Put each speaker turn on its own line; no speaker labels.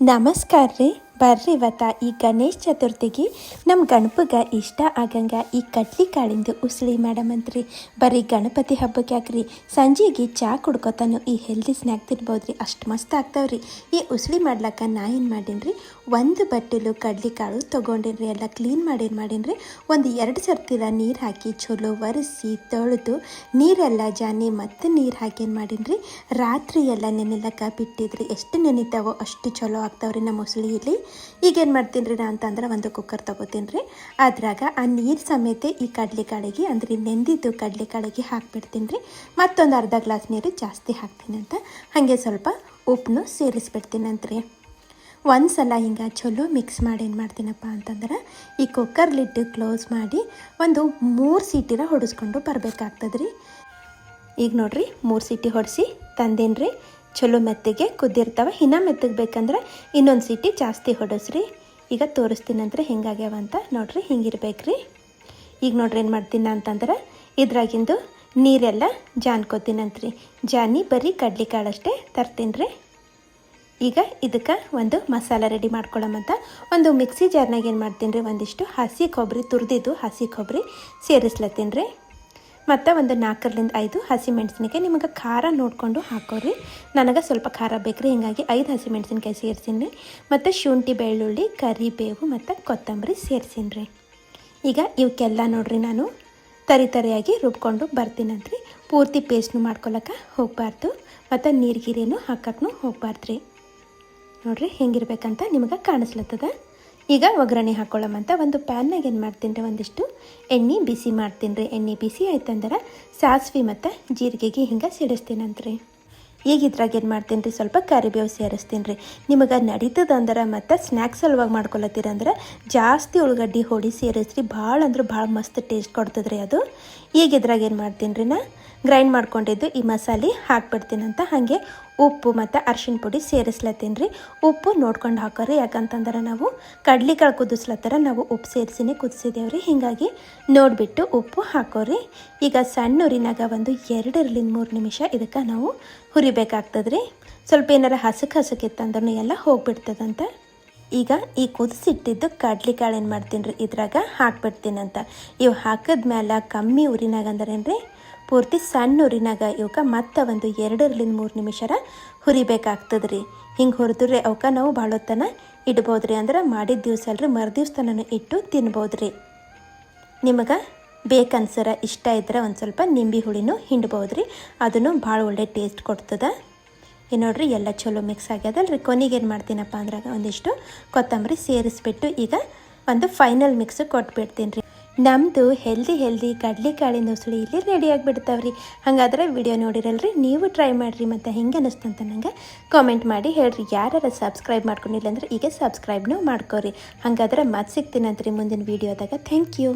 ನಮಸ್ಕಾರ ರೀ ಬರ್ರಿ ಇವತ್ತ ಈ ಗಣೇಶ ಚತುರ್ಥಿಗೆ ನಮ್ಮ ಗಣಪಗೆ ಇಷ್ಟ ಆಗಂಗ ಈ ಕಡ್ಲಿ ಕಾಳಿಂದು ಉಸಳಿ ಮಾಡಮಂತ್ರಿ. ಬರೀ ಗಣಪತಿ ಹಬ್ಬಕ್ಕೆ ಹಾಕ್ರಿ. ಸಂಜೆಗೆ ಚಾ ಕುಡ್ಕೊತಾನು. ಈ ಹೆಲ್ದಿ ಸ್ನ್ಯಾಕ್ ತಿನ್ಬೋದ್ರಿ. ಅಷ್ಟು ಮಸ್ತ್ ಆಗ್ತಾವ್ರಿ. ಈ ಉಸಳಿ ಮಾಡ್ಲಕ್ಕ ನಾ ಏನು ಮಾಡೀನಿ ಒಂದು ಬಟ್ಟಲು ಕಡ್ಲಿ ಕಾಳು ತೊಗೊಂಡಿನ್ರಿ. ಎಲ್ಲ ಕ್ಲೀನ್ ಮಾಡೇನು ಮಾಡೀನಿ ಒಂದು ಎರಡು ಸರ್ತಿರ ನೀರು ಹಾಕಿ ಚಲೋ ಒರೆಸಿ ತೊಳೆದು ನೀರೆಲ್ಲ ಜಾನಿ ಮತ್ತು ನೀರು ಹಾಕಿ ಏನು ಮಾಡೀನಿ ರಾತ್ರಿ ಎಲ್ಲ ನೆನೆಲಕ್ಕ ಬಿಟ್ಟಿದ್ರಿ. ಎಷ್ಟು ನೆನಿತಾವೋ ಅಷ್ಟು ಚಲೋ ಆಗ್ತಾವ್ರಿ ನಮ್ಮ ಉಸ್ಲಿಯಲ್ಲಿ ಈಗ ಏನು ಮಾಡ್ತೀನಿ ರೀ ನಾ ಅಂತಂದ್ರೆ ಒಂದು ಕುಕ್ಕರ್ ತೊಗೋತೀನಿ ರೀ ಅದ್ರಾಗ ಆ ನೀರು ಸಮೇತ ಈ ಕಡಲೆಕಾಳಿಗೆ ಕಾಳಿಗೆ, ಅಂದರೆ ನೆಂದಿದ್ದು ಕಡಲೆಕಾಳಿಗೆ ಹಾಕ್ಬಿಡ್ತೀನಿ ರೀ ಮತ್ತೊಂದು ಅರ್ಧ ಗ್ಲಾಸ್ ನೀರು ಜಾಸ್ತಿ ಹಾಕ್ತೀನಿ ಅಂತ. ಹಾಗೆ ಸ್ವಲ್ಪ ಉಪ್ಪನ್ನು ಸೇರಿಸ್ಬಿಡ್ತೀನಂತ್ರಿ. ಒಂದು ಸಲ ಹಿಂಗೆ ಚಲೋ ಮಿಕ್ಸ್ ಮಾಡಿ ಏನು ಮಾಡ್ತೀನಪ್ಪ ಅಂತಂದ್ರೆ ಈ ಕುಕ್ಕರ್ ಲಿಡ್ ಕ್ಲೋಸ್ ಮಾಡಿ ಒಂದು ಮೂರು ಸೀಟಿನ ಹೊಡಿಸ್ಕೊಂಡು ಬರಬೇಕಾಗ್ತದ್ರಿ. ಈಗ ನೋಡಿರಿ ಮೂರು ಸೀಟಿ ಹೊಡಿಸಿ ತಂದೇನ್ರಿ. ಚಲೋ ಮೆತ್ತಗೆ ಕುದ್ದಿರ್ತಾವೆ. ಇನ್ನೂ ಮೆತ್ತಗೆ ಬೇಕಂದ್ರೆ ಇನ್ನೊಂದು ಸಿಟಿ ಜಾಸ್ತಿ ಹೊಡಸ್ರಿ. ಈಗ ತೋರಿಸ್ತೀನಂದ್ರೆ ಹೆಂಗಾಗ್ಯಾವ ಅಂತ ನೋಡ್ರಿ, ಹಿಂಗಿರ್ಬೇಕ್ರಿ. ಈಗ ನೋಡ್ರಿ ಏನು ಮಾಡ್ತೀನಿ ಅಂತಂದ್ರೆ ಇದ್ರಾಗಿಂದು ನೀರೆಲ್ಲ ಜಾನ್ಕೋತೀನಂತ್ರಿ ಜಾನಿ ಬರೀ ಕಡ್ಲಿಕಾಳಷ್ಟೇ ತರ್ತೀನಿ ರೀ ಈಗ ಇದಕ್ಕೆ ಒಂದು ಮಸಾಲ ರೆಡಿ ಮಾಡ್ಕೊಳ್ಳೋಮಂತ ಒಂದು ಮಿಕ್ಸಿ ಜಾರ್ನಾಗ ಏನು ಮಾಡ್ತೀನಿ ರೀ ಒಂದಿಷ್ಟು ಹಸಿ ಕೊಬ್ಬರಿ ತುರಿದಿದ್ದು ಹಸಿ ಕೊಬ್ಬರಿ ಸೇರಿಸ್ಲತ್ತೀನಿ ರೀ ಮತ್ತು ಒಂದು ನಾಲ್ಕರಿಂದ ಐದು ಹಸಿ ಮೆಣಸಿನಕಾಯಿ. ನಿಮಗೆ ಖಾರ ನೋಡಿಕೊಂಡು ಹಾಕೋರಿ ನನಗೆ ಸ್ವಲ್ಪ ಖಾರ ಬೇಕು ರೀ ಹಿಂಗಾಗಿ ಐದು ಹಸಿ ಮೆಣಸಿನ್ಕಾಯಿ ಸೇರ್ಸೀನಿ ಮತ್ತು ಶುಂಠಿ, ಬೆಳ್ಳುಳ್ಳಿ, ಕರಿಬೇವು ಮತ್ತು ಕೊತ್ತಂಬರಿ ಸೇರ್ಸೀನಿ ಈಗ ಇವಕ್ಕೆಲ್ಲ ನೋಡ್ರಿ ನಾನು. ತರಿ ತರಿಯಾಗಿ ರುಬ್ಕೊಂಡು ಬರ್ತೀನಂತ್ರಿ ಪೂರ್ತಿ ಪೇಸ್ಟ್ನು ಮಾಡ್ಕೊಳಕ್ಕೆ ಹೋಗಬಾರ್ದು. ಮತ್ತು ನೀರ್ಗಿರಿನೂ ಹಾಕಕ್ಕೂ ಹೋಗ್ಬಾರ್ದು ರೀ. ನೋಡ್ರಿ, ಹೆಂಗಿರ್ಬೇಕಂತ ನಿಮಗೆ ಕಾಣಿಸ್ಲತ್ತದ. ಈಗ ಒಗ್ಗರಣೆ ಹಾಕೊಳ್ಳೋಮಂತ ಒಂದು ಪ್ಯಾನ್ನಾಗ ಏನು ಮಾಡ್ತೀನಿ ರೀ, ಒಂದಿಷ್ಟು ಎಣ್ಣೆ ಬಿಸಿ ಮಾಡ್ತೀನಿ ರೀ. ಎಣ್ಣೆ ಬಿಸಿ ಆಯ್ತಂದ್ರೆ ಸಾಸಿವೆ ಮತ್ತು ಜೀರಿಗೆಗೆ ಹಿಂಗೆ ಸಿಡಿಸ್ತೀನಂತ್ರಿ ಈಗ ಇದ್ರಾಗ ಏನು ಮಾಡ್ತೀನಿ ರೀ, ಸ್ವಲ್ಪ ಕರಿಬೇವು ಸೇರಿಸ್ತೀನಿ ರೀ. ನಿಮಗೆ ನಡೀತದಂದ್ರೆ ಮತ್ತು ಸ್ನ್ಯಾಕ್ಸ್ ಸಲುವಾಗಿ ಮಾಡ್ಕೊಳತ್ತೀರಂದ್ರೆ ಜಾಸ್ತಿ ಉಳ್ಳಾಗಡ್ಡಿ ಹೊಡಿ ಸೇರಿಸ್ರಿ. ಭಾಳ ಅಂದ್ರೆ ಭಾಳ ಮಸ್ತ್ ಟೇಸ್ಟ್ ಕೊಡ್ತದ್ರಿ ಅದು. ಈಗ ಇದ್ರಾಗ ಏನು ಮಾಡ್ತೀನಿ ರೀ ನಾ ಗ್ರೈಂಡ್ ಮಾಡ್ಕೊಂಡಿದ್ದು ಈ ಮಸಾಲೆ ಹಾಕ್ಬಿಡ್ತೀನಂತ ಹಾಗೆ ಉಪ್ಪು ಮತ್ತು ಅರ್ಶಿಣ ಪುಡಿ ಸೇರಿಸ್ಲತ್ತೀನಿ ರೀ ಉಪ್ಪು ನೋಡ್ಕೊಂಡು ಹಾಕೋರಿ, ಯಾಕಂತಂದ್ರೆ ನಾವು ಕಡ್ಲಿಕಾಳು ಕುದಿಸ್ಲತ್ತರ ನಾವು ಉಪ್ಪು ಸೇರಿಸಿನೇ ಕುದಿಸಿದೇವೆ ರೀ ಹೀಗಾಗಿ ನೋಡಿಬಿಟ್ಟು ಉಪ್ಪು ಹಾಕೋರಿ. ಈಗ ಸಣ್ಣ ಉರಿನಾಗ ಒಂದು ಎರಡರಿಂದ ಮೂರು ನಿಮಿಷ ಇದಕ್ಕೆ ನಾವು ಹುರಿಬೇಕಾಗ್ತದೆ ರೀ ಸ್ವಲ್ಪ ಏನಾರ ಹಸಕ್ಕೆ ಹಸಕ್ಕಿತ್ತಂದ್ರೂ ಎಲ್ಲ ಹೋಗ್ಬಿಡ್ತದಂತ ಈಗ ಈ ಕುದಿಸಿಟ್ಟಿದ್ದು ಕಡ್ಲಿಕಾಳು ಏನು ಮಾಡ್ತೀನಿ ರೀ ಇದ್ರಾಗ ಹಾಕ್ಬಿಡ್ತೀನಂತ. ಇವು ಹಾಕಿದ್ಮೇಲೆ ಕಮ್ಮಿ ಉರಿನಾಗ ಅಂದ್ರೆ ರೀ ಪೂರ್ತಿ ಸಣ್ಣ ಉರಿನಾಗ ಇವಕ್ಕೆ ಮತ್ತೆ ಒಂದು ಎರಡರಿಂದ ಮೂರು ನಿಮಿಷರ ಹುರಿಬೇಕಾಗ್ತದೆ ರೀ ಹಿಂಗೆ ಹುರಿದ್ರೆ ಅವಕ್ಕೆ ನಾವು ಭಾಳ ಹೊತ್ತನ ಇಡ್ಬೋದು ರೀ ಅಂದ್ರೆ ಮಾಡಿದ ದಿವಸ ಅಲ್ರಿ ಮರು ಇಟ್ಟು ತಿನ್ಬೋದು ರೀ ನಿಮಗೆ ಬೇಕನ್ಸರ ಇಷ್ಟ ಇದ್ರೆ ಒಂದು ಸ್ವಲ್ಪ ನಿಂಬೆ ಹುಳಿನೂ ಹಿಂಡ್ಬೋದು ರೀ ಅದನ್ನು ಭಾಳ ಒಳ್ಳೆ ಟೇಸ್ಟ್ ಕೊಡ್ತದೆ. ಈ ನೋಡ್ರಿ ಎಲ್ಲ ಚಲೋ ಮಿಕ್ಸ್ ಆಗ್ಯದಲ್ರಿ ಕೊನೆಗೆ ಏನು ಮಾಡ್ತೀನಪ್ಪ ಅಂದ್ರಾಗ ಒಂದಿಷ್ಟು ಕೊತ್ತಂಬರಿ ಸೇರಿಸ್ಬಿಟ್ಟು ಈಗ ಒಂದು ಫೈನಲ್ ಮಿಕ್ಸ್ ಕೊಟ್ಬಿಡ್ತೀನಿ ರೀ ನಮ್ಮದು ಹೆಲ್ದಿ ಹೆಲ್ದಿ ಕಡಲೆಕಾಳಿನ ನುಸುಳಿ ಇಲ್ಲಿ ರೆಡಿ ಆಗಿಬಿಡ್ತಾವ್ರಿ. ಹಾಗಾದ್ರೆ ವಿಡಿಯೋ ನೋಡಿರಲ್ರಿ, ನೀವು ಟ್ರೈ ಮಾಡಿರಿ ಮತ್ತು ಹೆಂಗೆ ಅನ್ನಿಸ್ತಂತ ನಂಗೆ ಕಾಮೆಂಟ್ ಮಾಡಿ ಹೇಳ್ರಿ. ಯಾರ್ಯಾರು ಸಬ್ಸ್ಕ್ರೈಬ್ ಮಾಡ್ಕೊಂಡಿಲ್ಲ ಅಂದ್ರೆ ಈಗ ಸಬ್ಸ್ಕ್ರೈಬ್ನೂ ಮಾಡ್ಕೋರಿ. ಹಾಗಾದ್ರೆ ಮತ್ತೆ ಸಿಗ್ತೀನಂತ್ರಿ ಮುಂದಿನ ವೀಡಿಯೋದಾಗ ಥ್ಯಾಂಕ್ ಯು